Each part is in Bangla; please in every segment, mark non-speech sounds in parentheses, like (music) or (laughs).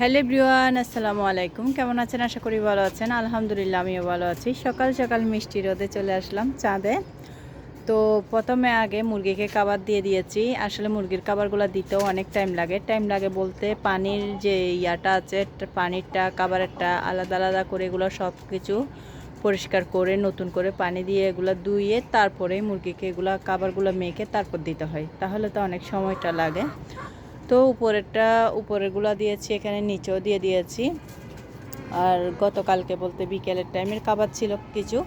হ্যালো ব্রিওয়ান আসসালামু আলাইকুম। কেমন আছেন? আশা করি ভালো আছেন। আলহামদুলিল্লাহ, আমিও ভালো আছি। সকাল সকাল মিষ্টি রোদে চলে আসলাম চাঁদে। তো প্রথমে আগে মুরগিকে খাবার দিয়ে দিয়েছি। আসলে মুরগির খাবারগুলো দিতেও অনেক টাইম লাগে। টাইম লাগে বলতে পানির যে ইয়াটা আছে পানিরটা, খাবারেরটা আলাদা আলাদা করে এগুলো সব কিছু পরিষ্কার করে, নতুন করে পানি দিয়ে এগুলো ধুইয়ে তারপরে মুরগিকে এগুলো খাবারগুলো মেখে তারপর দিতে হয়। তাহলে তো অনেক সময়টা লাগে। তো উপরেরটা, উপরেরগুলো দিয়েছি, এখানে নিচেও দিয়ে দিয়েছি। আর গতকালকে বলতে বিকেলের টাইমের খাবার ছিল কিছু।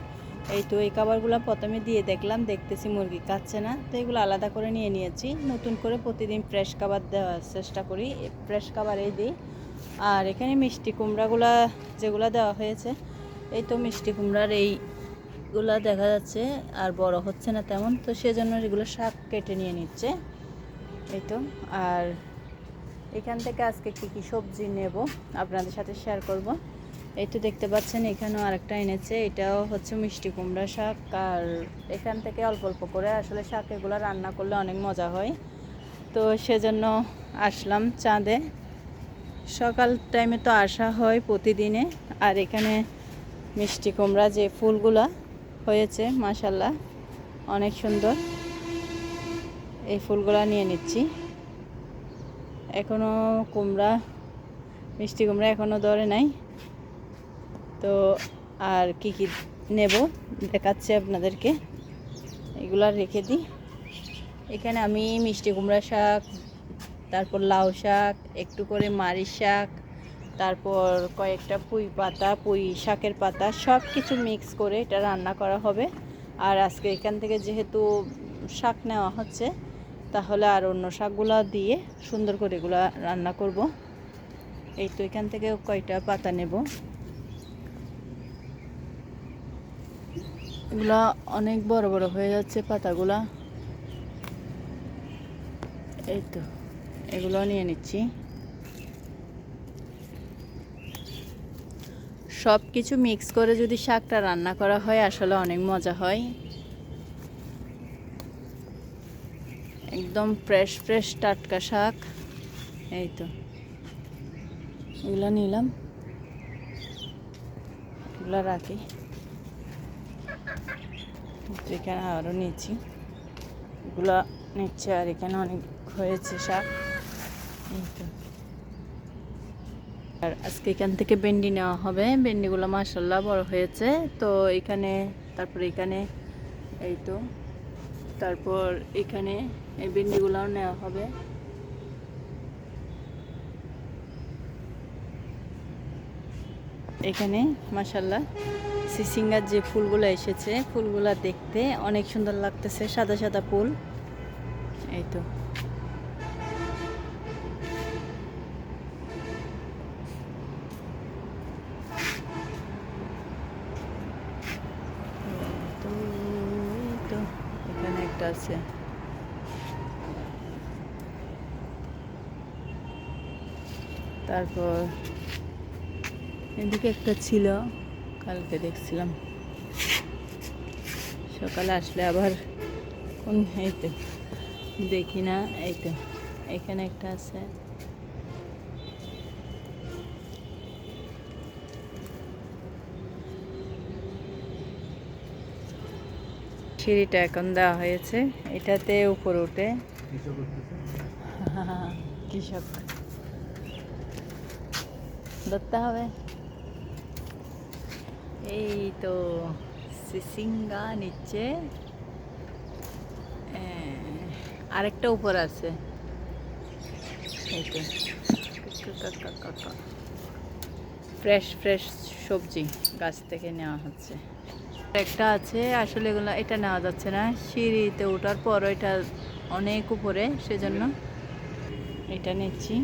এই তো এই খাবারগুলো প্রথমে দিয়ে দেখলাম, দেখতেছি মুরগি কাচ্ছে না। তো এগুলো আলাদা করে নিয়ে নিয়েছি। নতুন করে প্রতিদিন ফ্রেশ খাবার দেওয়ার চেষ্টা করি ফ্রেশ খাবারই দিই। আর এখানে মিষ্টি কুমড়াগুলা যেগুলো দেওয়া হয়েছে, এই তো মিষ্টি কুমড়ার এইগুলা দেখা যাচ্ছে। আর বড় হচ্ছে না তেমন, তো সেজন্য এগুলো শাক কেটে নিয়ে নিচ্ছে। এই তো, আর এখান থেকে আজকে কি কি সবজি নেব আপনাদের সাথে শেয়ার করব। এই তো দেখতে পাচ্ছেন, এখানেও আরেকটা এনেছে, এটাও হচ্ছে মিষ্টি কুমড়া শাক, আর এখান থেকে অল্প অল্প করে আসলে শাক এগুলো রান্না করলে অনেক মজা হয়। তো সেজন্য আসলাম চাঁদে। সকাল টাইমে তো আসা হয় প্রতিদিনে, আর এখানে মিষ্টি কুমড়া যে ফুলগুলা হয়েছে মাসাল্লাহ অনেক সুন্দর। এই ফুলগুলা নিয়ে নিচ্ছি। এখনও কুমড়া, মিষ্টি কুমড়া এখনও ধরে নাই। তো আর কি কি নেব দেখাচ্ছি আপনাদেরকে। এগুলা রেখে দিই। এখানে আমি মিষ্টি কুমড়া শাক, তারপর লাউ শাক, একটু করে মারি শাক, তারপর কয়েকটা পুঁই পাতা, পুঁই শাকের পাতা সব কিছু মিক্স করে এটা রান্না করা হবে। আর আজকে এখান থেকে যেহেতু শাক নেওয়া হচ্ছে তাহলে আর অন্য শাকগুলো দিয়ে সুন্দর করে এগুলো রান্না করব। এই তো এখান থেকে কয়টা পাতা নেব? এগুলা অনেক বড় বড় হয়ে যাচ্ছে পাতাগুলা। এই তো, এগুলো নিয়ে নিচ্ছি। সব কিছু মিক্স করে যদি শাকটা রান্না করা হয়, আসলে অনেক মজা হয়। একদম ফ্রেশ ফ্রেশ টাটকা শাক। এই তো। এগুলো নিলাম। এগুলো রাখি। এখানে আরও নিচ্ছি। এগুলো নিচ্ছে আর এখানে অনেক হয়েছে শাক। এই তো। আর আজকে এখান থেকে ভেন্ডি নেওয়া হবে। ভেন্ডিগুলো মাসাল্লাহ বড় হয়েছে। তো এখানে, তারপর এখানে, এই তো। তারপর এখানে এই ভেন্ডিগুলোও নেওয়া হবে। এখানে মাসাল্লাহ সিসিঙ্গার যে ফুলগুলো এসেছে, ফুলগুলো দেখতে অনেক সুন্দর লাগতেছে, সাদা সাদা ফুল। এই তো, এখানে একটা আছে। তারপর এদিকে একটা ছিল কালকে দেখছিলাম। সকালে আসলে আবার কোন এই তো দেখি না এই তো এখানে একটা আছে। সিঁড়িটা এখন দেওয়া হয়েছে এটাতে উপরে উঠে। কৃষক। (laughs) ধরতে হবে এই তো সিসিঙ্গা নিচে আরেকটা উপর আছে। ফ্রেশ ফ্রেশ সবজি গাছ থেকে নেওয়া হচ্ছে। একটা আছে, আসলে এগুলো এটা নেওয়া যাচ্ছে না। সিঁড়িতে ওঠার পর এটা অনেক উপরে, সেজন্য এটা নিচ্ছি।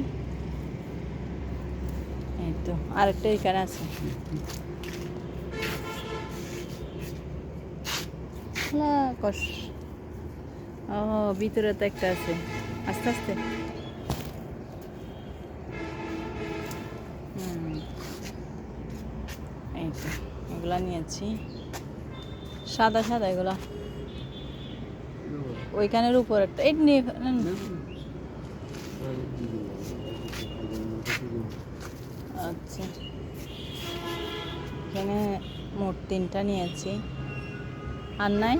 এই তো আরেকটা এখানে আছে। কষ ও, ভিতরে তো একটা আছে। আস্তে আস্তে। এই তো এগুলা নিয়েছি। সাদা সাদা এগুলা। ওইখানের উপর একটা নেন। আচ্ছা। এখানে মোট তিনটা নিয়েছি। আর নাই?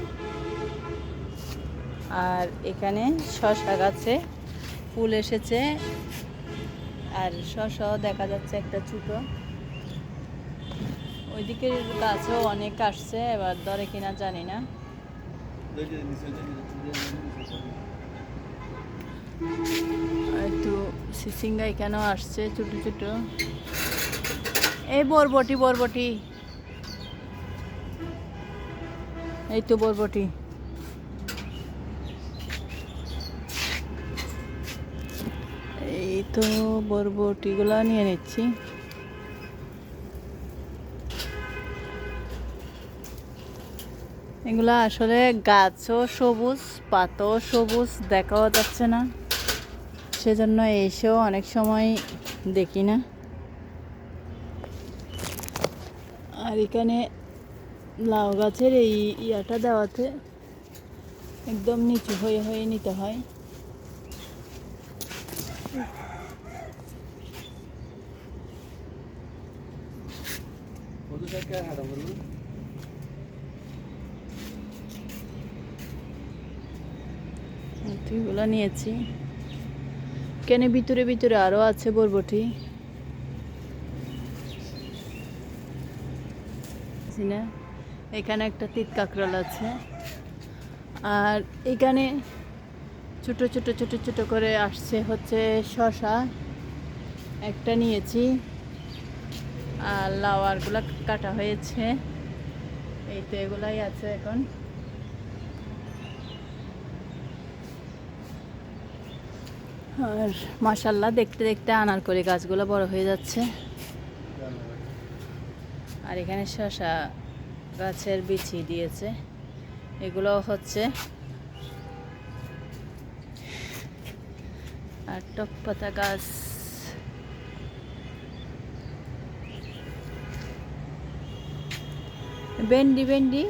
আর এখানে শশা গাছে ফুল এসেছে। আর শশাও দেখা যাচ্ছে একটা ছোটো। ওইদিকের গাছও অনেক আসছে এবার ধরে কিনা জানি না। একটু সিসিঙ্গা এখানেও আসছে? ছোট ছোট। এই বরবটি বরবটি। এই তো বরবটি। এই তো বরবটিগুলো নিয়ে নিচ্ছি। এগুলো আসলে গাছও সবুজ, পাতাও সবুজ, দেখাও যাচ্ছে না। সেজন্য এসেও অনেক সময় দেখি না। আর এখানে লাউ গাছের এই ইয়াটা দেওয়াতে একদম নিচু হয়ে হয়ে নিতে হয়। নিয়েছি। কেন ভিতরে ভিতরে আরও আছে বরবটি? এখানে একটা তিত কাঁকড়াল আছে। আর এখানে ছোট ছোট ছোট ছোট করে আসছে হচ্ছে শশা। একটা নিয়েছি। আর লাওয়ারগুলো কাটা হয়েছে। এই তো এগুলাই আছে এখন। আর মাসাল্লাহ দেখতে দেখতে আনার করে গাছগুলো বড় হয়ে যাচ্ছে। আর এখানে শশা গাছের বিচি দিয়েছে। এগুলো হচ্ছে আর টপ পাতা গাছ। ভেন্ডি ভেন্ডি।